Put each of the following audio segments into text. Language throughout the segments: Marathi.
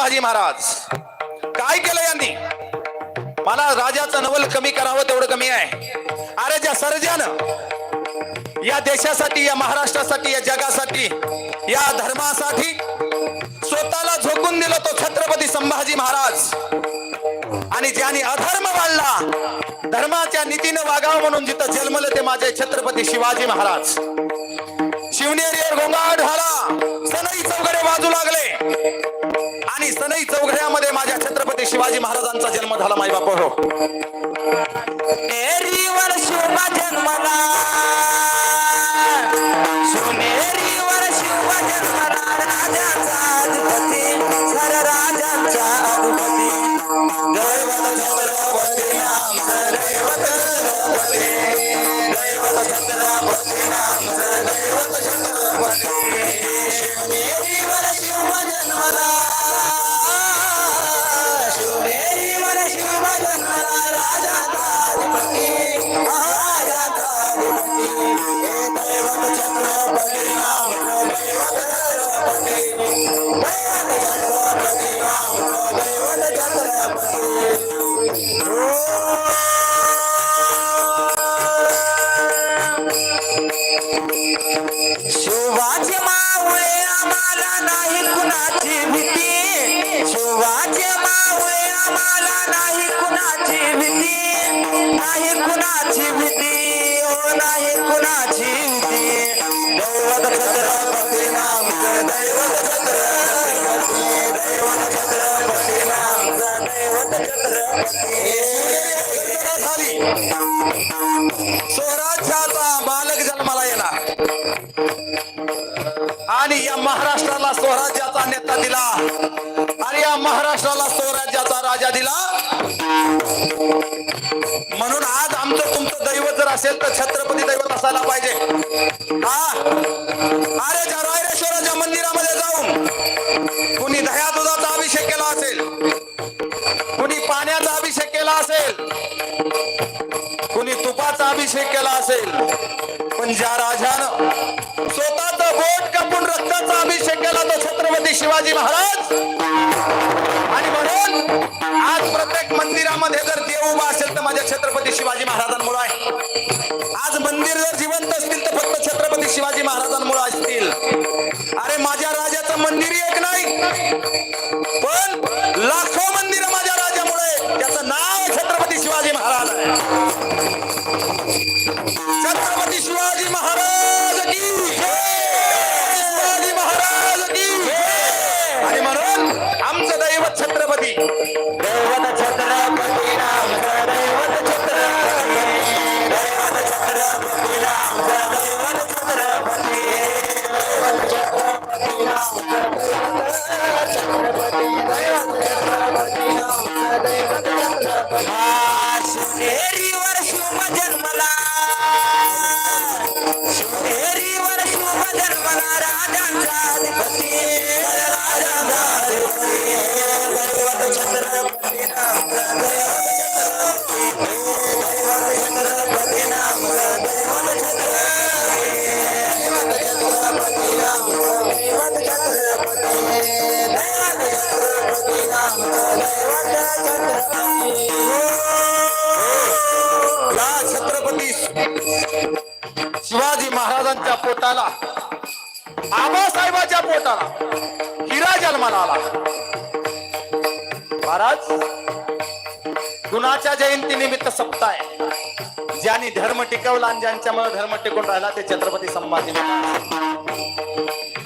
संभाजी महाराज. काय केलं यांनी? मला राजाचं नवल कमी करावं तेवढं कमी आहे. अरे ज्या सर्जन या देशासाठी या महाराष्ट्रासाठी या जगासाठी या धर्मासाठी स्वतःला झोकून दिलं तो छत्रपती संभाजी महाराज. आणि ज्याने अधर्म वाढला धर्माच्या नीतीनं वागावं म्हणून जिथं जन्मलं ते माझे छत्रपती शिवाजी महाराज. शिवनेरीवर गोंगाट झाला सनई चौघडे वाजू लागले. आणि सनई चौघड्यामध्ये माझ्या छत्रपती शिवाजी महाराजांचा जन्म झाला माई बाप हो. हो. जन्मला. शिवाजी मावळे आम्हाला नाही कुणाची भीती. स्वराज्याचा बालक जन्माला येणार. आणि या महाराष्ट्राला स्वराज्याचा नेता दिला. आणि या महाराष्ट्राला स्वराज्याचा राजा दिला. म्हणून आज आमचं तुमचं दैवत जर असेल तर छत्रपती दैवत असायला पाहिजे. हा. अरे ज्या रायरेश्वराच्या मंदिरामध्ये जाऊन असेल पण ज्या राजानं स्वतःच बोट कापून रक्ताचा अभिषेक केला तो छत्रपती शिवाजी महाराज. आणि म्हणून आज प्रत्येक मंदिरामध्ये जर देव उभा असेल तर माझ्या छत्रपती शिवाजी महाराजांमुळे आहे. आज मंदिर जर जिवंत असतील तर फक्त छत्रपती शिवाजी महाराजांमुळे असतील. अरे माझ्या राजाचं मंदिर एक नाही. पण पोटाला आबासाहेबाच्या पोटाला हिरा जन्माला आला. महाराज गुणाच्या जयंती निमित्त सप्ताह आहे. ज्यांनी धर्म टिकवला आणि ज्यांच्यामुळे धर्म टिकून राहिला ते छत्रपती संभाजी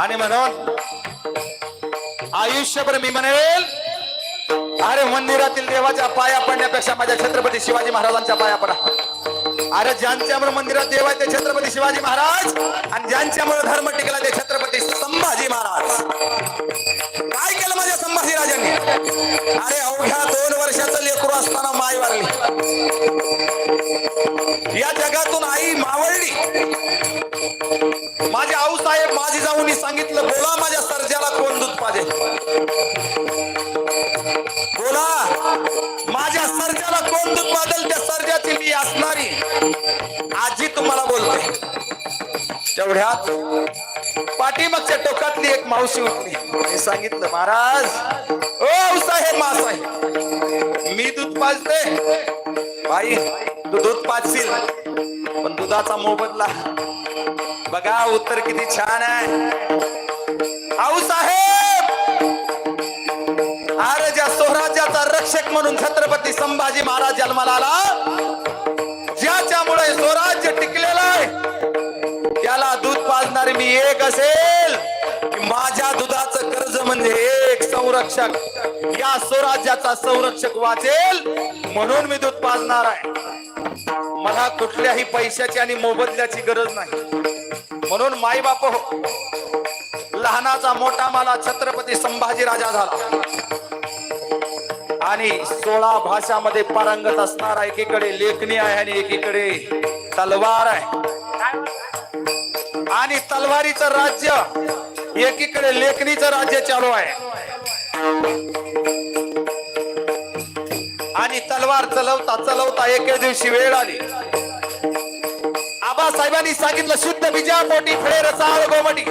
आणि म्हणून आयुष्यभर मी म्हणेल अरे मंदिरातील देवाच्या पाया पडण्यापेक्षा माझ्या छत्रपती शिवाजी महाराजांच्या पाया पडा. अरे ज्यांच्यामुळे मंदिरात देव आहे ते छत्रपती शिवाजी महाराज आणि ज्यांच्यामुळे धर्म टिकला ते छत्रपती संभाजी महाराज. काय केलं माझ्या संभाजी राजांनी अरे अवघ्या दोन वर्षाचं लेकरू असताना माय वारली. या जगातून आई मावळली. माझ्या आऊसाहेब माझी जाऊन सांगितलं बोला माझ्या मी आजी तुम्हाला बोलते. तेवढ्यात पाठीमागच्या टोकातली एक मावशी उठली. सांगितलं महाराज ओ साहेब मा साहेब मी दूध पाजते. बाई तू दूध पाजशील पण दुधाचा मोबदला बघा उत्तर किती छान आहे. आऊ साहेब आरजा स्वराज्याचा रक्षक म्हणून छत्रपती संभाजी महाराज जन्माला आला. मी एक असेल की माझ्या दुधाचं कर्ज म्हणजे एक संरक्षक. या स्वराज्याचा संरक्षक वाचेल म्हणून मी दूध पाजणार आहे. मला कुठल्याही पैशाची आणि मोबदल्याची गरज नाही. म्हणून माई बाप हो लहानाचा मोठा मला छत्रपती संभाजी राजा झाला. आणि सोळा भाषामध्ये पारंगत असणार एकीकडे लेखणी आहे आणि एकीकडे तलवार आहे. आणि तलवारीचं राज्य एकीकडे लेखणीचं राज्य चालू आहे. आणि तलवार चलवता चलवता एके दिवशी वेळ आली. आबासाहेबांनी सांगितलं शुद्ध बीजापोटी फळे रसाळ गोमटी.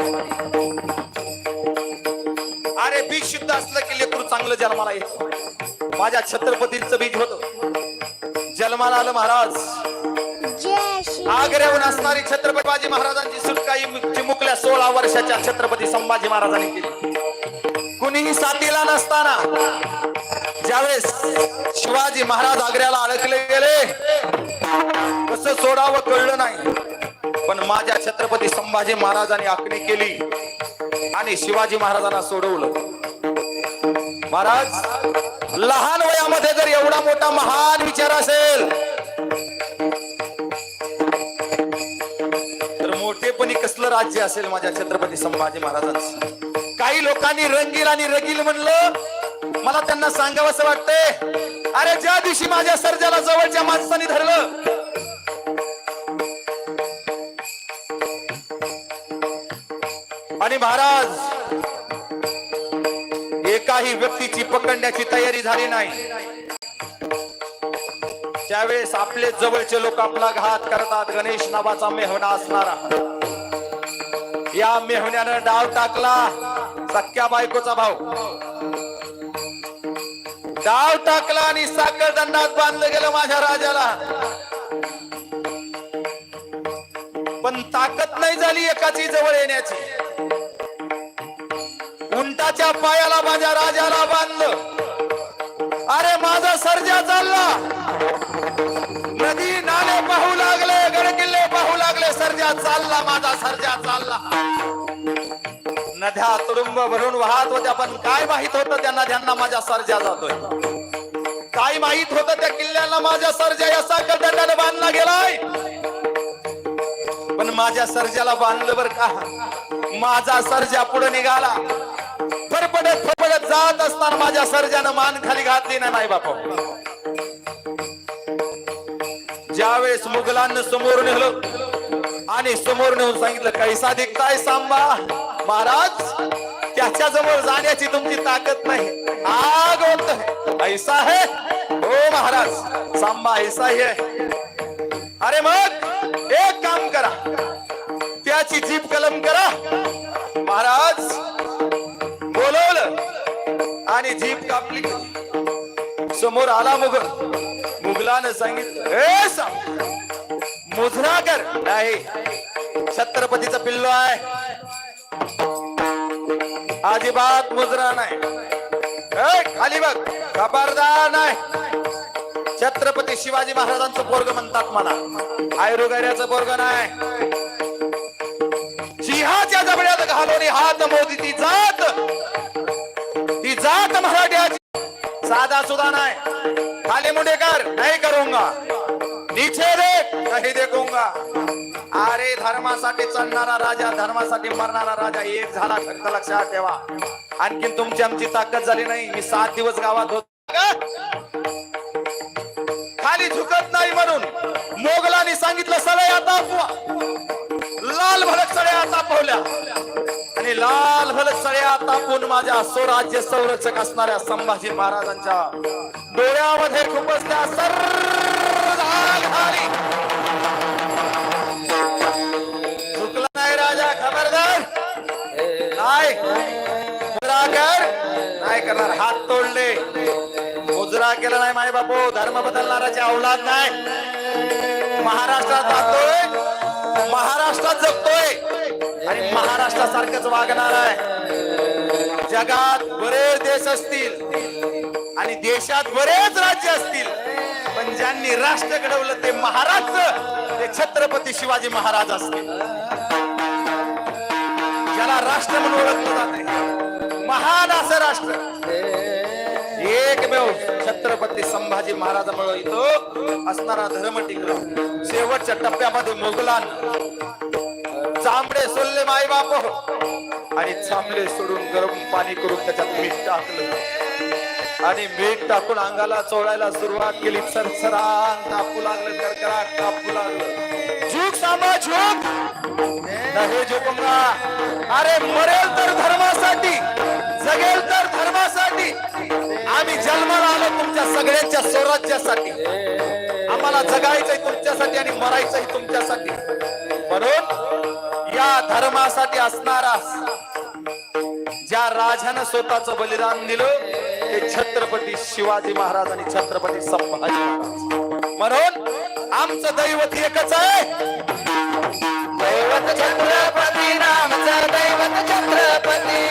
अरे बीज शुद्ध असलं की लेकरू चांगलं जन्माला येत. माझ्या छत्रपतींचं बीज होत. जन्माला आलं महाराज. आग्र्याहून असणारी छत्रपती बाजी महाराजांची सुटका ही चिमुकल्या सोळा वर्षाच्या छत्रपती संभाजी महाराजांनी केली. कुणीही साथीला नसताना ज्यावेळेस शिवाजी महाराज आग्र्याला अडकले गेले कस सोडावं कळलं नाही. पण माझ्या छत्रपती संभाजी महाराजांनी आखणी केली आणि शिवाजी महाराजांना सोडवलं. महाराज लहान वयामध्ये जर एवढा मोठा महान विचार असेल राज्य असेल माझ्या छत्रपती संभाजी महाराजांचं. काही लोकांनी रंगील आणि रगील म्हणलं. मला त्यांना सांगावं असं वाटतंय. अरे ज्या दिवशी माझ्या सर्जाला जवळच्या माणसाने धरलं. आणि महाराज एकाही व्यक्तीची पकडण्याची तयारी झाली नाही. त्यावेळेस आपले जवळचे लोक आपला घात करतात. गणेश नावाचा मेहना असणारा. या मेहण्यानं डाव टाकला. सख्या बायकोचा भाऊ. डाव टाकला आणि साखर दंडात बांधलं गेलं माझ्या राजाला. पण ताकद नाही झाली एकाची जवळ येण्याची. उंटाच्या पायाला माझ्या राजाला बांधलं. अरे माझा सर्जा चालला. नदी नाले पाहू लागले गडके सर्जा चालला माझा सर्जा चालला. नद्या तुडुंब भरून वाहत होत्या पण काय माहीत होत त्या नद्यांना माझ्या सर्जा जातोय? काय माहीत होत त्या किल्ल्याला माझ्या सर्जा असा साखरदंडाने बांधला गेलाय? पण माझ्या सर्जाला बांधलं बर का? माझा सर्जा पुढे निघाला. फरफडत फरफडत जात असताना माझ्या सर्जानं मान खाली घातली ना नाही बाप. ज्यावेळेस मुघलांना समोर नेलं आणि समोर नेऊन सांगितलं कैसा दिखताय सांबा? महाराज त्याच्याजवळ जाण्याची तुमची ताकद नाही. आग होत ऐसा है? हो महाराज सांबा ऐसा ही है अरे मग एक काम करा. त्याची जीप कलम करा. महाराज बोलवलं आणि जीप कापली. समोर आला मुघल मुघलानं सांगितलं हे साम, मुजरा कर नाही. छत्रपतीचं पिल्लो आहे. अजिबात मुजरा नाही. खाली बघ. खबरदार नाही. छत्रपती शिवाजी महाराजांचं पोरग म्हणतात मला. आयरुगैऱ्याचं पोरग नाही. जिहाच्या जबड्यात घालून हात मोदी. ती जात. ती जात मराठ्याची. साधा सुद्धा नाही. खाली मुंडेकर. नाही करूंगा. नीचे देख नाही देखूंगा अरे धर्मासाठी चढणारा राजा धर्मासाठी मरणारा राजा एक झाला फक्त लक्षात ठेवा. आणखीन तुमची आमची ताकद झाली नाही. मी सात दिवस गावात होतो? खाली झुकत नाही म्हणून मोगलांनी सांगितलं सगळे आता लाल भडक सळ्या तापवल्या आणि लाल भडक सळ्या तापून माझ्या स्वराज्य संरक्षक असणाऱ्या संभाजी महाराजांच्या डोळ्यामध्ये खुपसल्या सर झाली नाही राजा खबरदार काय कर नाही करणार हात तोडले मुजरा केला नाही माय बापू धर्म बदलणाराची अवलाद नाही महाराष्ट्रात जातोय महाराष्ट्रात जगतोय आणि महाराष्ट्रासारखंच वागणार आहे जगात बरेच देश असतील आणि देशात बरेच राज्य असतील. पण ज्यांनी राष्ट्र घडवलं ते महाराज ते छत्रपती शिवाजी महाराज असतील. ज्याला राष्ट्र म्हणून ओळखलं जाते महान असं राष्ट्र. एकमेव छत्रपती संभाजी महाराजामुळे इथं असणारा धर्म टिकला शेवटच्या टप्प्यामध्ये मुघलान. चांबडे सोलले माई बाप हो. आणि चांबडे सोडून गरम पाणी करून त्याच्यात मीठ टाकलं. आणि मीठ टाकून अंगाला चोळायला सुरुवात केली. सरसरान तापू लागलं करकराट तापू लागलं. झुक सामा झुक नाही झुकूंगा अरे मरेल तर धर्मासाठी. जगेल तर धर्मासाठी. आम्ही जन्माला आलो तुमच्या सगळ्यांच्या स्वराज्यासाठी. आम्हाला जगायचंय तुमच्यासाठी आणि मरायचंय तुमच्यासाठी. म्हणून या धर्मासाठी असणारा ज्या राजानं स्वतःचं बलिदान दिलं ते छत्रपती शिवाजी महाराज आणि छत्रपती संभाजी महाराज. म्हणून आमचं दैवत एकच आहे. दैवत छत्रपती रामचं दैवत छत्रपती.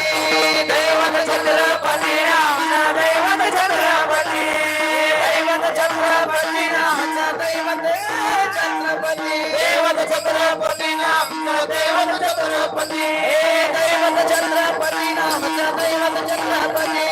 दैवत छत्रपती रामचा दैवत छत्रपती. दैवत छत्रपती रामचा दैवत छत्रपती. दैवत छत्रपती रामचा दैवत छत्रपती. हे दैवत छत्रपती रामचा दैवत छत्रपती.